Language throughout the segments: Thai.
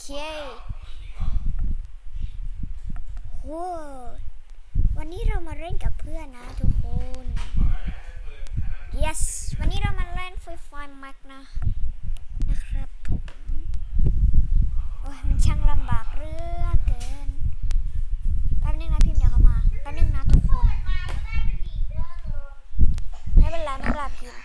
เคโหวันนี้เรามาเล่นกับเพื่อนนะทุกคน yes วันนี้เรามาเล่นฟรีไฟแม็กนะ นะครับผม โอ้ยมันช่างลำบากเรือเกิน แป๊บนึงนะพิมพ์เดี๋ยวเขามา แป๊บนึงนะทุกคน ไม่เป็นไรไม่เป็นไรพิมพ์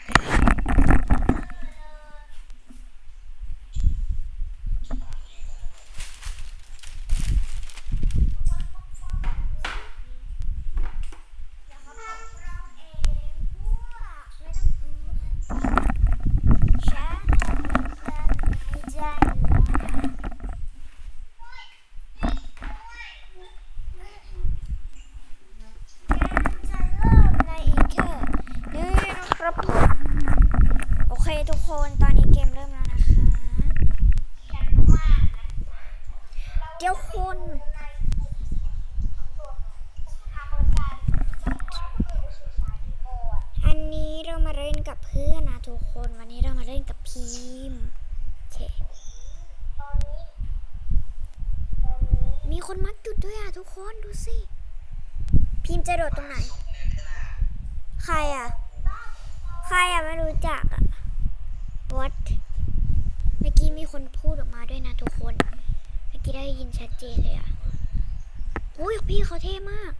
ครับผมโอเคทุกคนตอนนี้เกมเริ่มแล้วนะคะ เดี๋ยวคุณอันนี้เรามาเล่นกับเพื่อนนะทุกคน วันนี้เรามาเล่นกับพีมโอเคมีคนมักจุดด้วยอะทุกคนดูสิพีมจะโดดตรงไหน ใครอะ ใครอะไม่รู้จักอะ what เมื่อกี้มีคนพูดออกมาด้วยนะทุกคน ได้ยินชัดเจนเลยอะอุ้ยพี่เขาเท่มาก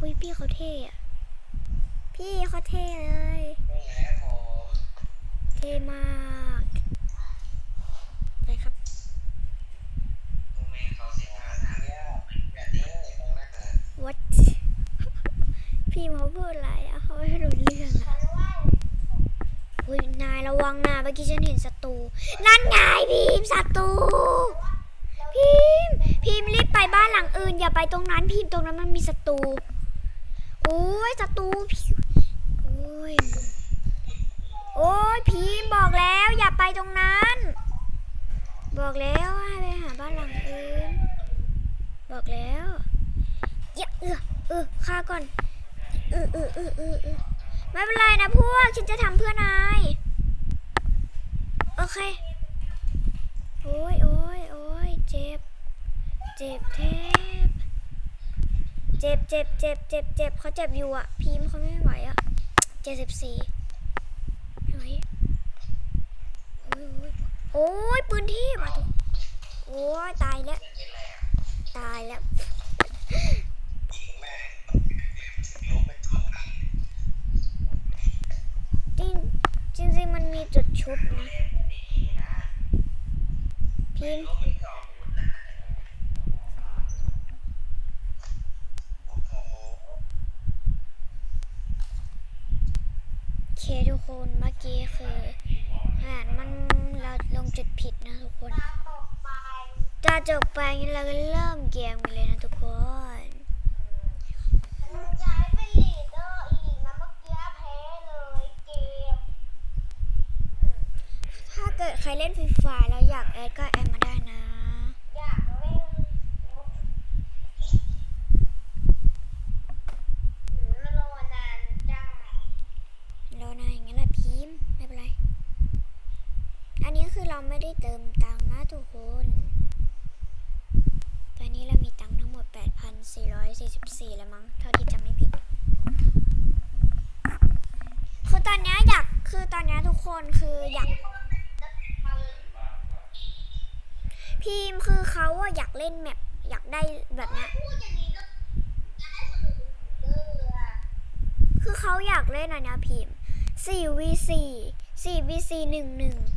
อุ้ยพี่เขาเท่อะพี่เขาเท่เลย เท่มากไปครับ what พี่เขาพูดอะไรอะเขาไม่รู้เรื่องอะอุ้ยนายระวังนะเมื่อกี้ฉันเห็นศัตรู นั่นไงพิมพ์ศัตรู พิมพ์พิมพ์รีบไปบ้านหลังอื่น อย่าไปตรงนั้นพิมพ์ตรงนั้นมันมีศัตรูโอ้ยศัตรูพิมโอ้ยโอ้ยพิมพ์บอกแล้วอย่าไปตรงนั้น บอกแล้วให้ไปหาบ้านหลังอื่น บอกแล้วอย่าเออเออฆ่าก่อนเออเออเออเออไม่เป็นไรนะพวกฉันจะทำเพื่อนายโอเคโอ้ยโอ้ย จ็บ เจ็บเทบ เจ็บเจ็บเจ็บเจ็บเจ็บเขาเจ็บอยู่อะ พิมเขาไม่ไหวอะเจ็ดสิบสี่โอ้ยโอ้ยโอ้ยปืนที่มาทุกโอ้ยตายแล้ว ตายแล้วจริงจริงมันมีจุดชุบนะพิมพ์โอเคทุกคนเมื่อกี้คืออ่านมันเราลงจุดผิดนะทุกคนจะจบไปงั้นเราก็เริ่มเกมกันเลยนะทุกคนย้ายเป็นลีดเดอร์อีกนะเมื่อกี้แพ้เลยเกม ถ้าเกิดใครเล่นฟรีไฟแล้วอยากแอดก็แอดมาได้นะ อยากเล่นหืมรอนานจัง รอนายอย่างนั้นแหละพิมพ์ไม่เป็นไร อันนี้คือเรา ไม่ได้เติมตังค์นะทุกคน ตอนนี้เรามีตังค์ทั้งหมด 8,444 แล้วมั้ง เท่าที่จำไม่ผิด คือตอนนี้อยาก คือตอนนี้ทุกคนคืออยาก พิมคือเขาอะอยากเล่นแมปอยากได้แบบนี้ยพูดอย่างนี้ก็จะให้สนุกเออคือเขาอยากเล่นอันนี้พิมพ์ 4v4 4v4 1-1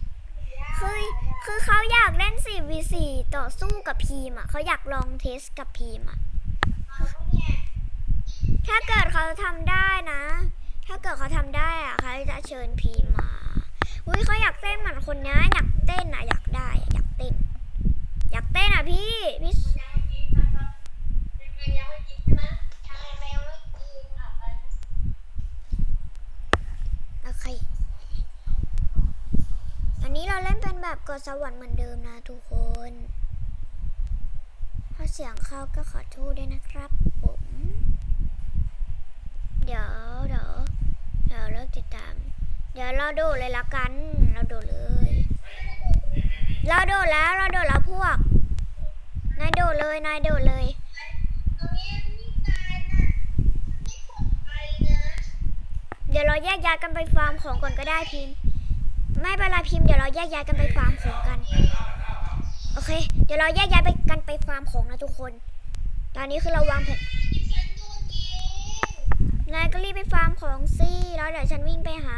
คือคือเขาอยากเล่น 4v4 ต่อสู้กับพีมอะเขาอยากลองเทสกับพีมอะถ้าเกิดเขาทำได้นะ ถ้าเกิดเขาทำได้อะเขาจะเชิญพีมมาอุ้ยเขาอยากเต้นเหมือนคนนี้อยากเต้นอะอยากได้อะอยากเต้น อยากเต้นอะพี่พี่ ยังไม่กินนะครับยังไม่กินใช่ไหมทางแมวไม่กินอะ โอเค อันนี้เราเล่นเป็นแบบ กดสวรรค์เหมือนเดิมนะทุกคนถ้าเสียงเข้าก็ขอโทษด้วยนะครับผมเดี๋ยวเดี๋ยวเดี๋ยวเลิกติดตาม เดี๋ยวเราดูเลยละกัน เราดูเลย เราโดดแล้วเราโดดแล้วพวก นายโดดเลยนายโดดเลยเดี๋ยวเราแยกย้ายกันไปฟาร์มของก่อนก็ได้พิมพ์ ไม่เป็นไรพิมพ์เดี๋ยวเราแยกย้ายกันไปฟาร์มของกัน โอเค เดี๋ยวเราแยกย้ายไปกันไปฟาร์มของนะทุกคน ตอนนี้คือเราวางแผนนายก็รีบไปฟาร์มของสิแล้วเดี๋ยวฉันวิ่งไปหา